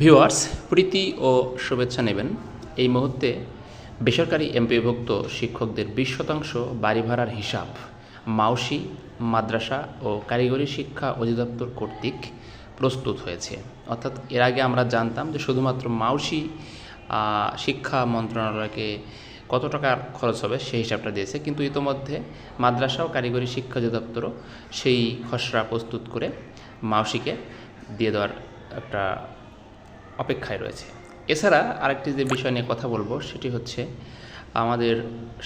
Viewers, প্রীতি ও শুভেচ্ছা নেবেন। এই মুহূর্তে বেসরকারি এমপিভুক্ত শিক্ষকদের বিশ শতাংশ বাড়ি ভাড়ার হিসাব। মাউসি, মাদ্রাসা ও কারিগরি শিক্ষা অধিদপ্তর কর্তৃক প্রস্তুত হয়েছে। অর্থাৎ এর আগে আমরা জানতাম যে শুধুমাত্র মাউসি শিক্ষা মন্ত্রণালয়কে কত টাকা খরচ হবে সেই হিসাবটা দিয়েছে। কিন্তু ইতোমধ্যে মাদ্রাসা ও কারিগরি শিক্ষা অধিদপ্তরও সেই খসড়া প্রস্তুত করে মাউসিকে দিয়ে দেওয়ার একটা অপেক্ষায় রয়েছে। এছাড়া আরেকটি যে বিষয় নিয়ে কথা বলব, সেটি হচ্ছে আমাদের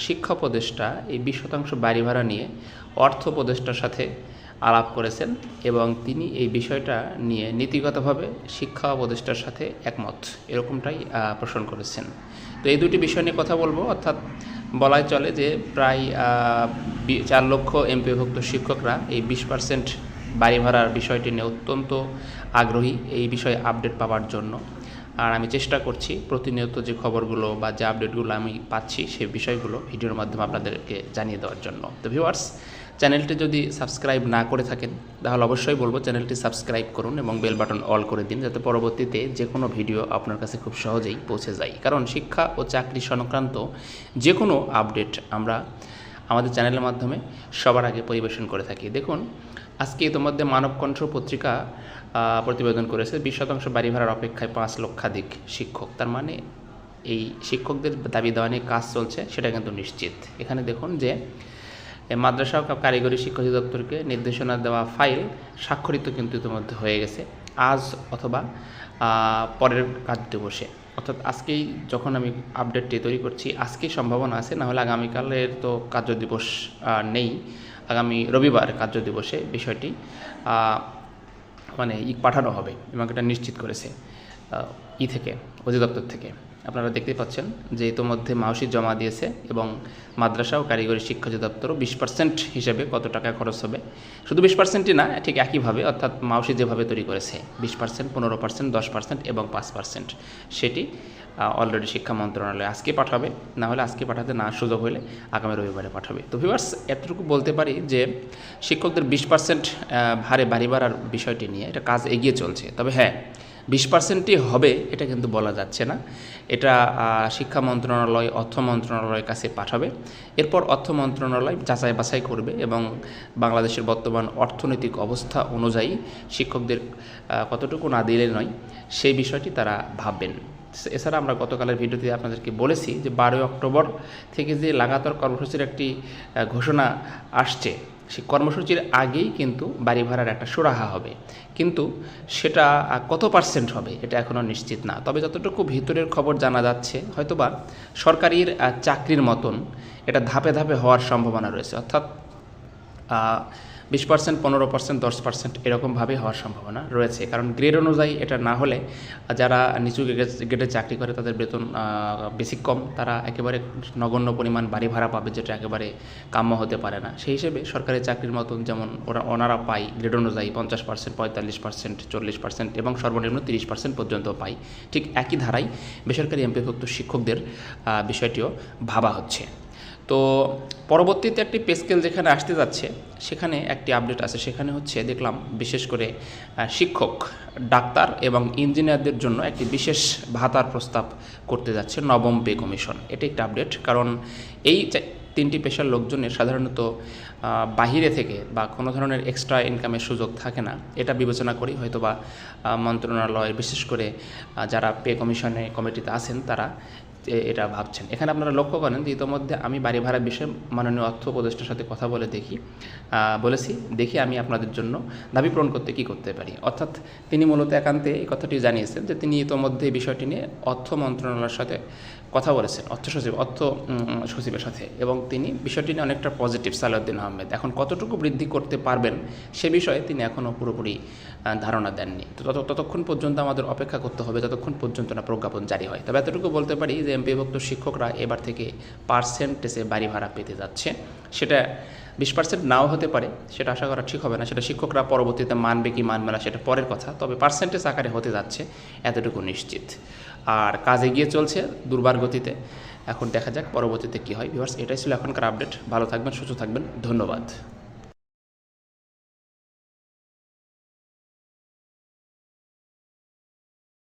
শিক্ষা উপদেষ্টা এই বিশ শতাংশ বাড়ি ভাড়া নিয়ে অর্থ উপদেষ্টার সাথে আলাপ করেছেন এবং তিনি এই বিষয়টা নিয়ে নীতিগতভাবে শিক্ষা উপদেষ্টার সাথে একমত। এরকমটাই পোষণ করেছেন। তো এই দুটি বিষয় নিয়ে কথা বলব। অর্থাৎ বলাই চলে যে প্রায় চার লক্ষ এমপিভুক্ত শিক্ষকরা এই বিশ পার্সেন্ট বাড়ি ভাড়ার বিষয়টি নিয়ে অত্যন্ত আগ্রহী এই বিষয়ে আপডেট পাওয়ার জন্য। আর আমি চেষ্টা করছি প্রতিনিয়ত যে খবরগুলো বা যে আপডেটগুলো আমি পাচ্ছি সেই বিষয়গুলো ভিডিওর মাধ্যমে আপনাদেরকে জানিয়ে দেওয়ার জন্য। তো ভিউয়ার্স চ্যানেলটি যদি সাবস্ক্রাইব না করে থাকেন, তাহলে অবশ্যই বলব চ্যানেলটি সাবস্ক্রাইব করুন এবং বেল বাটন অল করে দিন যাতে পরবর্তীতে যে কোনো ভিডিও আপনার কাছে খুব সহজেই পৌঁছে যায়। কারণ শিক্ষা ও চাকরি সংক্রান্ত যে কোনো আপডেট আমরা আমাদের চ্যানেলের মাধ্যমে সবার আগে পরিবেশন করে থাকি। দেখুন, আজকে ইতিমধ্যে মানবকণ্ঠ পত্রিকা প্রতিবেদন করেছে। বিশ শতাংশ বাড়ি ভাড়ার অপেক্ষায় পাঁচ লক্ষাধিক শিক্ষক। তার মানে এই শিক্ষকদের দাবি দেওয়া নিয়ে কাজ চলছে, সেটা কিন্তু নিশ্চিত। এখানে দেখুন যে মাদ্রাসা কারিগরি শিক্ষা অধিদপ্তরকে নির্দেশনা দেওয়া ফাইল স্বাক্ষরিত কিন্তু ইতিমধ্যে হয়ে গেছে। আজ অথবা পরের কাজ দিবসে অর্থাৎ আজকেই যখন আমি আপডেটটি তৈরি করছি, আজকেই সম্ভাবনা আছে নাহলে আগামীকালের তো কার্য দিবস নেই। আগামী রবিবার কার্য দিবসে বিষয়টি মানে ই পাঠানো হবে এবং এটা নিশ্চিত করেছে ই থেকে, অধিদপ্তর থেকে। আপনারা দেখতেই পাচ্ছেন যে ইতোমধ্যে মাউসি জমা দিয়েছে এবং মাদ্রাসা ও কারিগরি শিক্ষা অধিদপ্তরও বিশ পার্সেন্ট হিসেবে কত টাকা খরচ হবে? শুধু বিশ পার্সেন্টই না, ঠিক একইভাবে অর্থাৎ মাউসি যেভাবে তৈরি করেছে, বিশ পার্সেন্ট পনেরো পার্সেন্ট দশ পার্সেন্ট এবং পাঁচ পার্সেন্ট সেটি অলরেডি শিক্ষা মন্ত্রণালয় আজকে পাঠাবে। না হলে আজকে পাঠাতে না সুযোগ হলে আগামী রবিবারে পাঠাবে। তো ভিউয়ার্স এতটুকু বলতে পারি যে শিক্ষকদের বিশ পার্সেন্ট ভারে বাড়ি বাড়ার বিষয়টি নিয়ে এটা কাজ এগিয়ে চলছে। তবে হ্যাঁ বিশ পার্সেন্টই হবে, এটা কিন্তু বলা যাচ্ছে না। এটা শিক্ষা মন্ত্রণালয়, অর্থ মন্ত্রণালয়ের কাছে পাঠাবে। এরপর অর্থ মন্ত্রণালয় যাচাই বাছাই করবে এবং বাংলাদেশের বর্তমান অর্থনৈতিক অবস্থা অনুযায়ী শিক্ষকদের কতটুকু না দিলে নয়, সেই বিষয়টি তারা ভাববেন। এছাড়া আমরা গতকালের ভিডিওতে আপনাদেরকে বলেছি যে বারোই অক্টোবর থেকে যে লাগাতার কর্মসূচির একটি ঘোষণা আসছে সেই কর্মসূচির আগেই কিন্তু বাড়ি ভাড়ার একটা সুরাহা হবে। কিন্তু সেটা কত পার্সেন্ট হবে এটা এখনও নিশ্চিত না। তবে যতটুকু ভিতরের খবর জানা যাচ্ছে, হয়তোবা সরকারির চাকরির মতন এটা ধাপে ধাপে হওয়ার সম্ভাবনা রয়েছে। অর্থাৎ বিশ পার্সেন্ট পনেরো পার্সেন্ট দশ পার্সেন্ট এরকমভাবে হওয়ার সম্ভাবনা রয়েছে। কারণ গ্রেড অনুযায়ী এটা না হলে যারা নিচু গ্রেডে চাকরি করে তাদের বেতন বেসিক কম, তারা একেবারে নগণ্য পরিমাণ বাড়ি ভাড়া পাবে, যেটা একেবারে কাম্য হতে পারে না। সেই হিসেবে সরকারি চাকরির মতন যেমন ওরা ওনারা পায় গ্রেড অনুযায়ী পঞ্চাশ পার্সেন্ট পঁয়তাল্লিশ পার্সেন্ট চল্লিশ পার্সেন্ট এবং সর্বনিম্ন তিরিশ পার্সেন্ট পর্যন্ত পায়। ঠিক একই ধারায় বেসরকারি এমপিভুক্ত শিক্ষকদের বিষয়টিও ভাবা হচ্ছে। তো পরবর্তীতে একটি পেস্কেল যেখানে আসতে যাচ্ছে, সেখানে একটি আপডেট আছে। সেখানে হচ্ছে দেখলাম বিশেষ করে শিক্ষক, ডাক্তার এবং ইঞ্জিনিয়ারদের জন্য একটি বিশেষ ভাতার প্রস্তাব করতে যাচ্ছে নবম পে কমিশন এটি একটি আপডেট কারণ এই তিনটি পেশার লোকজনের সাধারণত বাহিরে থেকে বা কোনো ধরনের এক্সট্রা ইনকামের সুযোগ থাকে না। এটা বিবেচনা করি হয়তোবা মন্ত্রণালয় বিশেষ করে যারা পে কমিশনে কমিটিতে আছেন তারা এটা ভাবছেন। এখানে আপনারা লক্ষ্য করেন যে ইতোমধ্যে আমি বাড়ি ভাড়া বিষয়ে মাননীয় অর্থ উপদেষ্টার সাথে কথা বলে দেখি বলেছি, দেখি আমি আপনাদের জন্য দাবি পূরণ করতে কি করতে পারি। অর্থাৎ তিনি মূলত একান্তে এই কথাটি জানিয়েছেন যে তিনি ইতোমধ্যে এই বিষয়টি নিয়ে অর্থ মন্ত্রণালয়ের সাথে কথা বলেছেন, অর্থ সচিব, অর্থ সচিবের সাথে। এবং তিনি বিষয়টি নিয়ে অনেকটা পজিটিভ সালাউদ্দিন আহমেদ। এখন কতটুকু বৃদ্ধি করতে পারবেন সে বিষয়ে তিনি এখনও পুরোপুরি ধারণা দেননি। তো তত, ততক্ষণ পর্যন্ত আমাদের অপেক্ষা করতে হবে, যতক্ষণ পর্যন্ত না প্রজ্ঞাপন জারি হয়। তবে এতটুকু বলতে পারি যে এমপিভুক্ত শিক্ষকরা এবার থেকে পার্সেন্টেজে বাড়ি ভাড়া পেতে যাচ্ছে। সেটা বিশ পার্সেন্ট নাও হতে পারে, সেটা আশা করা ঠিক হবে না। সেটা শিক্ষকরা পরবর্তীতে মানবে কি মানবে না, সেটা পরের কথা। তবে পার্সেন্টেজ আকারে হতে যাচ্ছে, এতটুকু নিশ্চিত। আর কাজ এগিয়ে চলছে দুর্বার গতিতে এখন দেখা যাক পরবর্তীতে কী হয়। ভিউয়ার্স, এটাই ছিল এখনকার আপডেট। ভালো থাকবেন, সুস্থ থাকবেন। ধন্যবাদ।